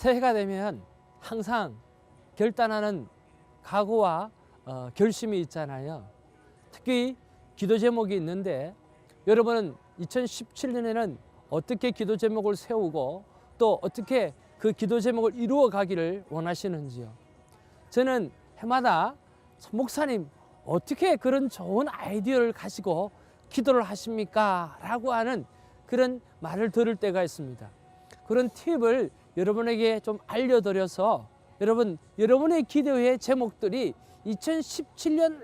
새해가 되면 항상 결단하는 각오와 어, 결심이 있잖아요. 특히 기도 제목이 있는데 여러분은 2017년에는 어떻게 기도 제목을 세우고 또 어떻게 그 기도 제목을 이루어 가기를 원하시는지요. 저는 해마다 목사님 어떻게 그런 좋은 아이디어를 가지고 기도를 하십니까? 라고 하는 그런 말을 들을 때가 있습니다. 그런 팁을 여러분에게 좀 알려드려서 여러분 여러분의 기도의 제목들이 2017년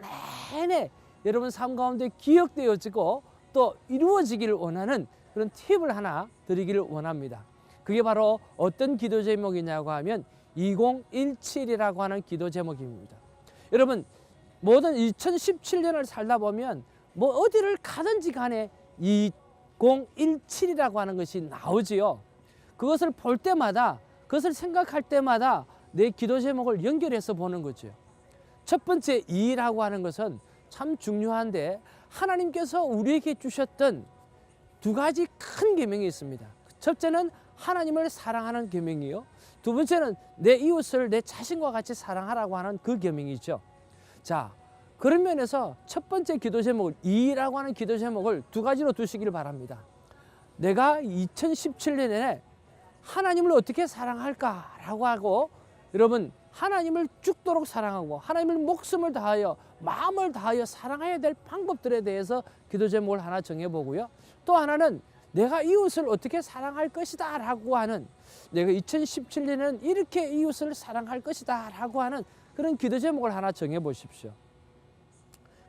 내내 여러분 삶 가운데 기억되어지고 또 이루어지기를 원하는 그런 팁을 하나 드리기를 원합니다. 그게 바로 어떤 기도 제목이냐고 하면 2017이라고 하는 기도 제목입니다. 여러분 모든 2017년을 살다 보면 뭐 어디를 가든지 간에 2017이라고 하는 것이 나오지요. 그것을 볼 때마다 그것을 생각할 때마다 내 기도 제목을 연결해서 보는 거죠. 첫 번째 이라고 하는 것은 참 중요한데 하나님께서 우리에게 주셨던 두 가지 큰 계명이 있습니다. 첫째는 하나님을 사랑하는 계명이요. 두 번째는 내 이웃을 내 자신과 같이 사랑하라고 하는 그 계명이죠. 자, 그런 면에서 첫 번째 기도 제목을 이라고 하는 기도 제목을 두 가지로 두시기를 바랍니다. 내가 2017년에 하나님을 어떻게 사랑할까라고 하고 여러분 하나님을 죽도록 사랑하고 하나님을 목숨을 다하여 마음을 다하여 사랑해야 될 방법들에 대해서 기도 제목을 하나 정해보고요. 또 하나는 내가 이웃을 어떻게 사랑할 것이다 라고 하는 내가 2017년에는 이렇게 이웃을 사랑할 것이다 라고 하는 그런 기도 제목을 하나 정해 보십시오.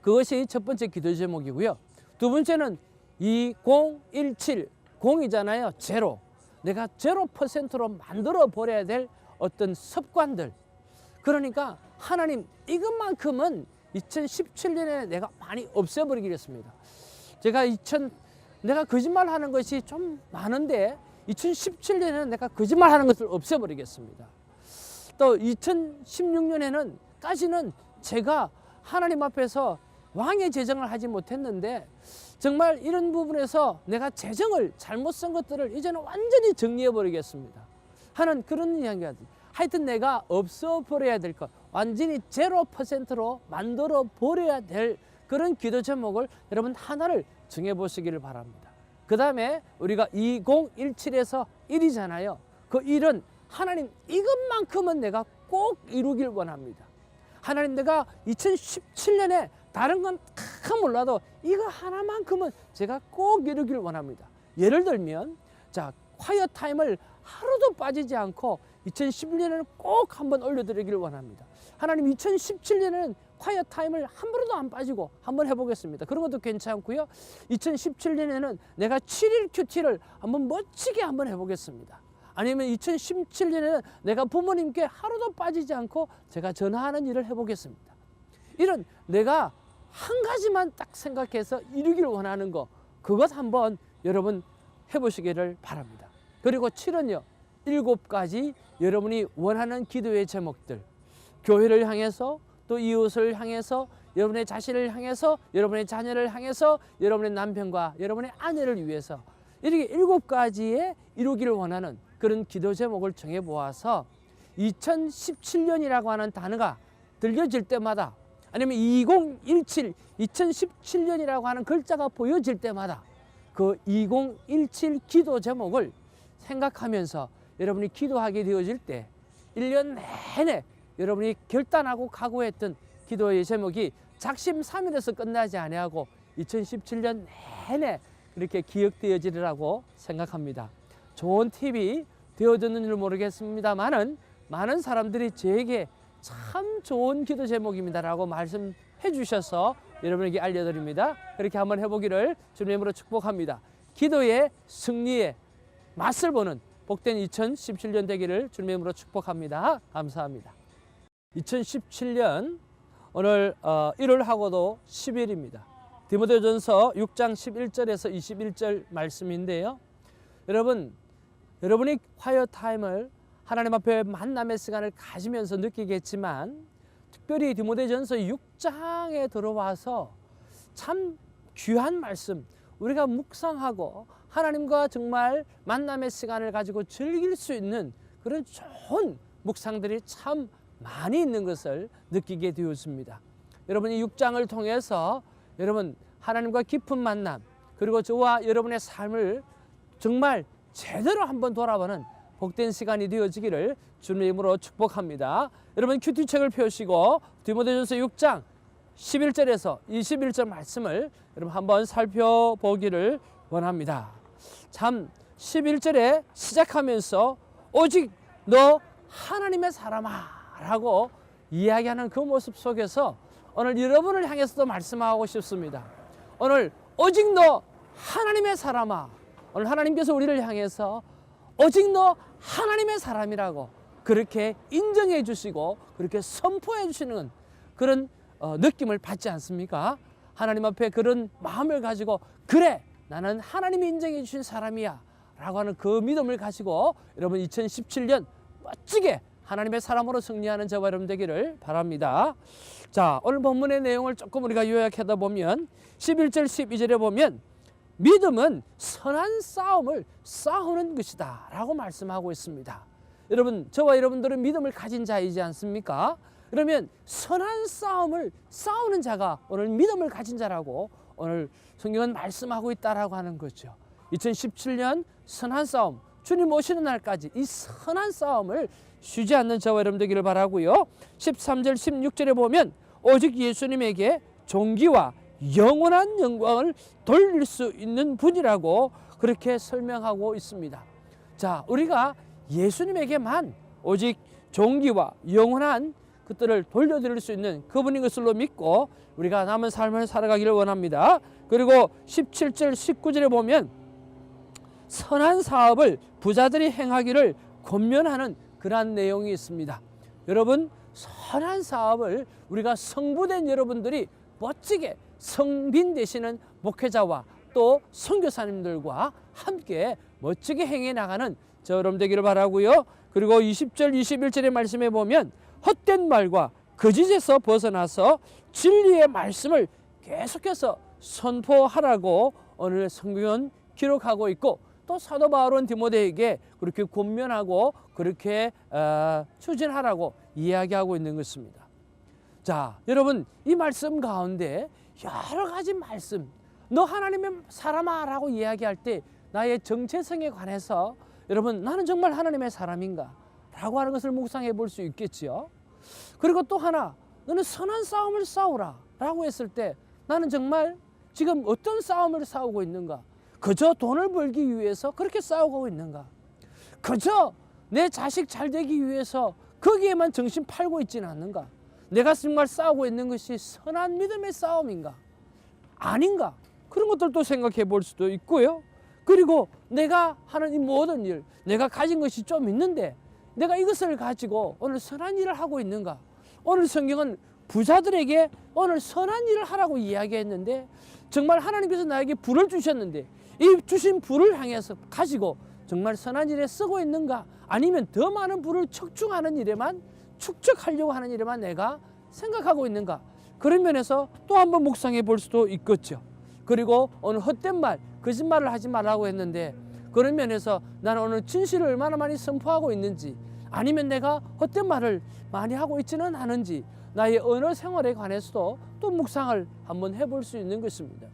그것이 첫 번째 기도 제목이고요. 두 번째는 2017 공이잖아요. 제로. 내가 제로 퍼센트로 만들어 버려야 될 어떤 습관들. 그러니까 하나님 이것만큼은 2017년에 내가 많이 없애버리겠습니다. 제가 2000 내가 거짓말 하는 것이 좀 많은데 2017년에는 내가 거짓말 하는 것을 없애버리겠습니다. 또 2016년에는 까지는 제가 하나님 앞에서 왕의 재정을 하지 못했는데 정말 이런 부분에서 내가 재정을 잘못 쓴 것들을 이제는 완전히 정리해 버리겠습니다. 하는 그런 이야기가 하여튼 내가 없어 버려야 될 것, 완전히 제로 퍼센트로 만들어 버려야 될 그런 기도 제목을 여러분 하나를 정해 보시기를 바랍니다. 그 다음에 우리가 2017에서 1이잖아요. 그 1은 하나님 이것만큼은 내가 꼭 이루길 원합니다. 하나님 내가 2017년에 다른 건 다 몰라도 이거 하나만큼은 제가 꼭 이루길 원합니다. 예를 들면 자 콰이어 타임을 하루도 빠지지 않고 2011년에는 꼭 한번 올려드리길 원합니다. 하나님 2017년에는 콰이어 타임을 한 번도 안 빠지고 한번 해보겠습니다. 그런 것도 괜찮고요. 2017년에는 내가 7일 큐티를 한번 멋지게 한번 해보겠습니다. 아니면 2017년에는 내가 부모님께 하루도 빠지지 않고 제가 전화하는 일을 해보겠습니다. 이런 내가 한 가지만 딱 생각해서 이루길 원하는 거 그것 한번 여러분 해보시기를 바랍니다. 그리고 7은요. 일곱 가지 여러분이 원하는 기도의 제목들 교회를 향해서 또 이웃을 향해서 여러분의 자신을 향해서 여러분의 자녀를 향해서 여러분의 남편과 여러분의 아내를 위해서 이렇게 일곱 가지의 이루기를 원하는 그런 기도 제목을 정해 보아서 2017년이라고 하는 단어가 들려질 때마다 아니면 2017, 2017년이라고 하는 글자가 보여질 때마다 그 2017 기도 제목을 생각하면서 여러분이 기도하게 되어질 때 1년 내내 여러분이 결단하고 각오했던 기도의 제목이 작심 삼일에서 끝나지 아니하고 2017년 내내 이렇게 기억되어지리라고 생각합니다. 좋은 팁이 되어졌는지 모르겠습니다만은 많은 사람들이 저에게 참 좋은 기도 제목입니다라고 말씀해 주셔서 여러분에게 알려드립니다. 그렇게 한번 해보기를 주님으로 축복합니다. 기도의 승리의 맛을 보는 복된 2017년 되기를 주님으로 축복합니다. 감사합니다. 2017년 오늘 1월하고도 10일입니다. 디모데전서 6장 11절에서 21절 말씀인데요. 여러분, 여러분이 화요 타임을 하나님 앞에 만남의 시간을 가지면서 느끼겠지만 특별히 디모데전서 6장에 들어와서 참 귀한 말씀 우리가 묵상하고 하나님과 정말 만남의 시간을 가지고 즐길 수 있는 그런 좋은 묵상들이 참 많이 있는 것을 느끼게 되었습니다. 여러분 이 6장을 통해서 여러분 하나님과 깊은 만남 그리고 저와 여러분의 삶을 정말 제대로 한번 돌아보는 복된 시간이 되어지기를 주님의 이름으로 축복합니다. 여러분 큐티책을 펴시고 디모데전서 6장 11절에서 21절 말씀을 여러분 한번 살펴보기를 원합니다. 참 11절에 시작하면서 오직 너 하나님의 사람아 라고 이야기하는 그 모습 속에서 오늘 여러분을 향해서도 말씀하고 싶습니다. 오늘 오직 너 하나님의 사람아 오늘 하나님께서 우리를 향해서 오직 너 하나님의 사람이라고 그렇게 인정해 주시고 그렇게 선포해 주시는 그런 어, 느낌을 받지 않습니까? 하나님 앞에 그런 마음을 가지고 그래 나는 하나님이 인정해 주신 사람이야 라고 하는 그 믿음을 가지고 여러분 2017년 멋지게 하나님의 사람으로 승리하는 저와 여러분 되기를 바랍니다. 자, 오늘 본문의 내용을 조금 우리가 요약하다 보면 11절 12절에 보면 믿음은 선한 싸움을 싸우는 것이다 라고 말씀하고 있습니다. 여러분, 저와 여러분들은 믿음을 가진 자이지 않습니까? 그러면 선한 싸움을 싸우는 자가 오늘 믿음을 가진 자라고 오늘 성경은 말씀하고 있다라고 하는 거죠. 2017년 선한 싸움, 주님 오시는 날까지 이 선한 싸움을 쉬지 않는 저와 여러분 되기를 바라고요. 13절 16절에 보면 오직 예수님에게 존귀와 영원한 영광을 돌릴 수 있는 분이라고 그렇게 설명하고 있습니다. 자, 우리가 예수님에게만 오직 존귀와 영원한 그들을 돌려드릴 수 있는 그분인 것으로 믿고 우리가 남은 삶을 살아가기를 원합니다. 그리고 17절 19절에 보면 선한 사업을 부자들이 행하기를 권면하는 그러한 내용이 있습니다. 여러분 선한 사업을 우리가 성부된 여러분들이 멋지게 성빈 되시는 목회자와 또 선교사님들과 함께 멋지게 행해 나가는 저 여러분 되기를 바라고요. 그리고 20절 21절의 말씀에 보면 헛된 말과 거짓에서 벗어나서 진리의 말씀을 계속해서 선포하라고 오늘 성경은 기록하고 있고 또 사도 바울은 디모데에게 그렇게 권면하고 그렇게 어, 추진하라고 이야기하고 있는 것입니다. 자, 여러분 이 말씀 가운데 여러 가지 말씀, 너 하나님의 사람아라고 이야기할 때 나의 정체성에 관해서 여러분 나는 정말 하나님의 사람인가? 라고 하는 것을 묵상해 볼 수 있겠지요. 그리고 또 하나, 너는 선한 싸움을 싸우라 라고 했을 때 나는 정말 지금 어떤 싸움을 싸우고 있는가? 그저 돈을 벌기 위해서 그렇게 싸우고 있는가? 그저 내 자식 잘 되기 위해서 거기에만 정신 팔고 있지는 않는가? 내가 정말 싸우고 있는 것이 선한 믿음의 싸움인가? 아닌가? 그런 것들도 생각해 볼 수도 있고요. 그리고 내가 하는 이 모든 일, 내가 가진 것이 좀 있는데 내가 이것을 가지고 오늘 선한 일을 하고 있는가? 오늘 성경은 부자들에게 오늘 선한 일을 하라고 이야기했는데 정말 하나님께서 나에게 불을 주셨는데 이 주신 불을 향해서 가지고 정말 선한 일에 쓰고 있는가? 아니면 더 많은 불을 척충하는 일에만 축적하려고 하는 일에만 내가 생각하고 있는가? 그런 면에서 또 한번 묵상해 볼 수도 있겠죠. 그리고 오늘 헛된 말, 거짓말을 하지 말라고 했는데 그런 면에서 나는 오늘 진실을 얼마나 많이 선포하고 있는지 아니면 내가 헛된 말을 많이 하고 있지는 않은지 나의 언어 생활에 관해서도 또 묵상을 한번 해볼 수 있는 것입니다.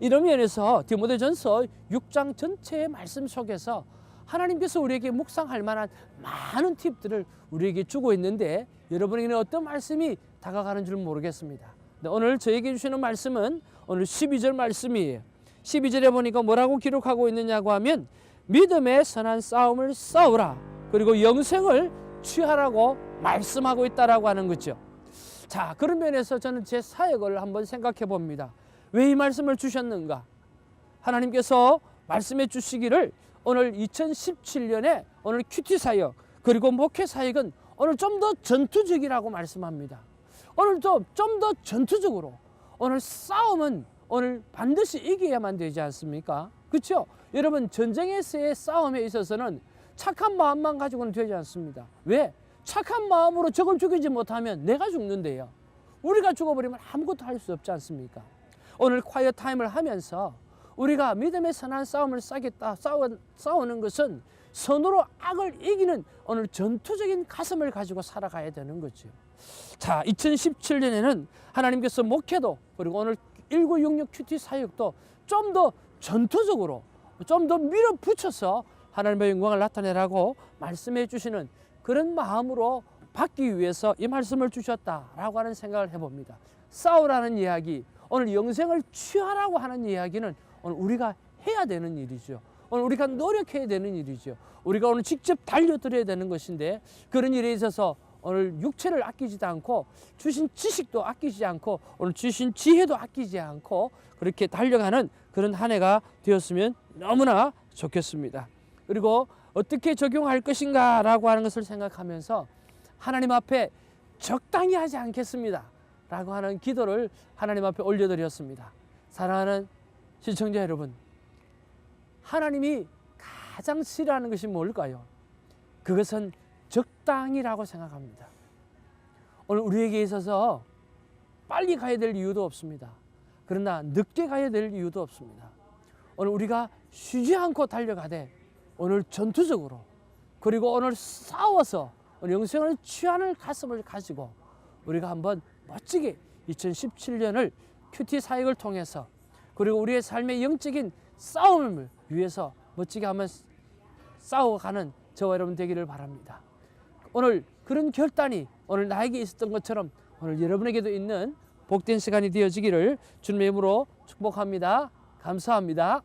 이런 면에서 디모데전서 6장 전체의 말씀 속에서 하나님께서 우리에게 묵상할 만한 많은 팁들을 우리에게 주고 있는데 여러분에게는 어떤 말씀이 다가가는 줄 모르겠습니다. 네, 오늘 저에게 주시는 말씀은 오늘 12절 말씀이에요. 12절에 보니까 뭐라고 기록하고 있느냐고 하면 믿음의 선한 싸움을 싸우라. 그리고 영생을 취하라고 말씀하고 있다라고 하는 거죠. 자, 그런 면에서 저는 제 사역을 한번 생각해 봅니다. 왜 이 말씀을 주셨는가? 하나님께서 말씀해 주시기를 오늘 2017년에 오늘 큐티 사역 그리고 목회 사역은 오늘 좀 더 전투적이라고 말씀합니다. 오늘 좀더 전투적으로 오늘 싸움은 오늘 반드시 이겨야만 되지 않습니까? 그렇죠? 여러분 전쟁에서의 싸움에 있어서는 착한 마음만 가지고는 되지 않습니다. 왜? 착한 마음으로 적을 죽이지 못하면 내가 죽는데요. 우리가 죽어버리면 아무것도 할 수 없지 않습니까? 오늘 콰이어 타임을 하면서 우리가 믿음의 선한 싸움을 싸겠다 싸우, 싸우는 것은 선으로 악을 이기는 오늘 전투적인 가슴을 가지고 살아가야 되는 거죠. 자, 2017년에는 하나님께서 목회도 그리고 오늘 1966 큐티 사역도 좀 더 전투적으로 좀 더 밀어붙여서 하나님의 영광을 나타내라고 말씀해 주시는 그런 마음으로 받기 위해서 이 말씀을 주셨다라고 하는 생각을 해봅니다. 싸우라는 이야기, 오늘 영생을 취하라고 하는 이야기는 오늘 우리가 해야 되는 일이죠. 오늘 우리가 노력해야 되는 일이죠. 우리가 오늘 직접 달려들어야 되는 것인데 그런 일에 있어서 오늘 육체를 아끼지도 않고 주신 지식도 아끼지 않고 오늘 주신 지혜도 아끼지 않고 그렇게 달려가는 그런 한 해가 되었으면 너무나 좋겠습니다. 그리고 어떻게 적용할 것인가 라고 하는 것을 생각하면서 하나님 앞에 적당히 하지 않겠습니다. 라고 하는 기도를 하나님 앞에 올려드렸습니다. 사랑하는 시청자 여러분, 하나님이 가장 싫어하는 것이 뭘까요? 그것은 적당이라고 생각합니다. 오늘 우리에게 있어서 빨리 가야 될 이유도 없습니다. 그러나 늦게 가야 될 이유도 없습니다. 오늘 우리가 쉬지 않고 달려가되 오늘 전투적으로 그리고 오늘 싸워서 오늘 영생을 취하는 가슴을 가지고 우리가 한번 멋지게 2017년을 큐티 사역을 통해서 그리고 우리의 삶의 영적인 싸움을 위해서 멋지게 한번 싸워가는 저와 여러분 되기를 바랍니다. 오늘 그런 결단이 오늘 나에게 있었던 것처럼 오늘 여러분에게도 있는 복된 시간이 되어지기를 주님의 이름으로 축복합니다. 감사합니다.